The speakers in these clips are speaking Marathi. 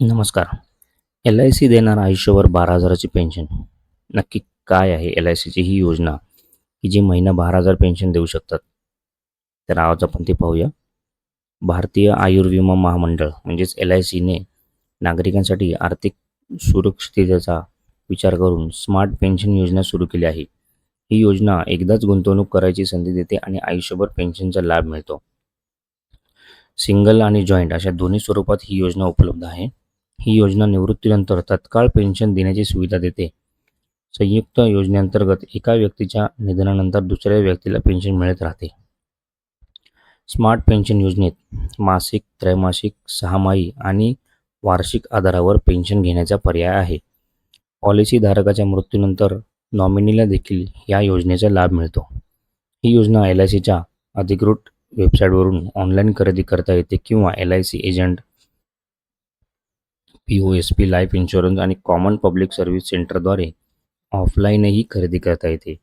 नमस्कार. एल आय सी देणार आयुष्यभर बारा हजाराची पेन्शन नक्की काय आहे एल आय सीची ही योजना? की जी महिना बारा हजार पेन्शन देऊ शकतात. तर आज आपण ते पाहूया. भारतीय आयुर्विमा महामंडळ म्हणजेच एल आय सीने नागरिकांसाठी आर्थिक सुरक्षिततेचा विचार करून स्मार्ट पेन्शन योजना सुरू केली आहे. ही योजना एकदाच गुंतवणूक करायची संधी देते आणि आयुष्यभर पेन्शनचा लाभ मिळतो. सिंगल आणि जॉईंट अशा दोन्ही स्वरूपात ही योजना उपलब्ध आहे. ही योजना निवृत्तीनंतर तत्काळ पेन्शन देण्याची सुविधा देते. संयुक्त योजनेअंतर्गत एका व्यक्तीच्या निधनानंतर दुसऱ्या व्यक्तीला पेन्शन मिळत राहते. स्मार्ट पेन्शन योजनेत मासिक त्रैमासिक सहामाही आणि वार्षिक आधारावर पेन्शन घेण्याचा पर्याय आहे. पॉलिसी धारकाच्या मृत्यूनंतर नॉमिनीला देखील या योजनेचा लाभ मिळतो. ही योजना एल आय सीच्या अधिकृत वेबसाईटवरून ऑनलाईन खरेदी करता येते किंवा L I C agent P O S P life insurance आणि कॉमन पब्लिक सर्व्हिस सेंटरद्वारे ऑफलाईनही खरेदी करता येते.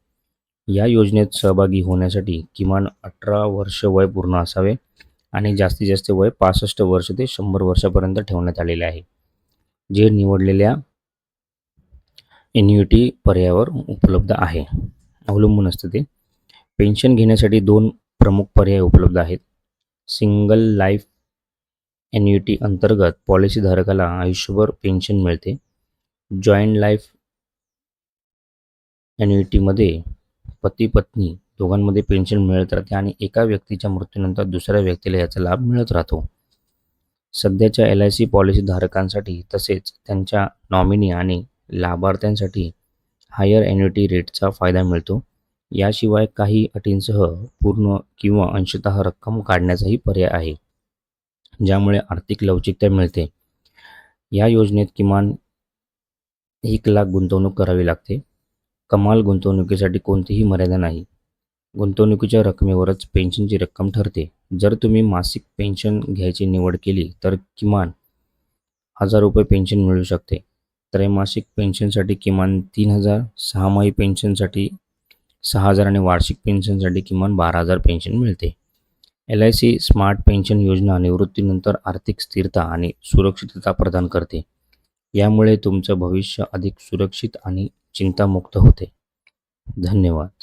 या योजनेत सहभागी होण्यासाठी किमान अठरा वर्ष वय पूर्ण असावे आणि जास्तीत जास्त वय पासष्ट वर्ष ते शंभर वर्षापर्यंत ठेवण्यात आलेले आहे. जे निवडलेल्या एन्युटी पर्यायावर उपलब्ध आहे. अवलंबून असतं ते. पेन्शन घेण्यासाठी दोन प्रमुख पर्याय उपलब्ध आहेत. सिंगल लाईफ एन्युटी अंतर्गत पॉलिसीधारकाला आयुष्यभर पेन्शन मिळते. जॉईंट लाईफ ॲन्युइटीमध्ये पती पत्नी दोघांमध्ये पेन्शन मिळत राहते आणि एका व्यक्तीच्या मृत्यूनंतर दुसऱ्या व्यक्तीला याचा लाभ मिळत राहतो. सध्याच्या एल आय सी पॉलिसीधारकांसाठी तसेच त्यांच्या नॉमिनी आणि लाभार्थ्यांसाठी हायर ॲन्युटी रेटचा फायदा मिळतो. याशिवाय काही अटींसह पूर्ण किंवा अंशतः रक्कम काढण्याचाही पर्याय आहे. ज्यामुळे आर्थिक लवचिकता मिळते. या योजनेत किमान एक लाख गुंतवणूक करावी लागते. कमाल गुंतवणुकीसाठी कोणतीही मर्यादा नाही. गुंतवणुकीच्या रकमेवरच पेन्शनची रक्कम ठरते. जर तुम्ही मासिक पेन्शन घ्यायची निवड केली तर किमान हजार रुपये पेन्शन मिळू शकते. त्रैमासिक पेन्शनसाठी किमान तीन हजार सहामाही पेन्शनसाठी सहा हजार आणि वार्षिक पेन्शनसाठी किमान बारा हजार पेन्शन मिळते. L I C smart pension योजना निवृत्तीनंतर आर्थिक स्थिरता आणि सुरक्षितता प्रदान करते. यामुळे तुमचं भविष्य अधिक सुरक्षित आणि चिंतामुक्त होते. धन्यवाद.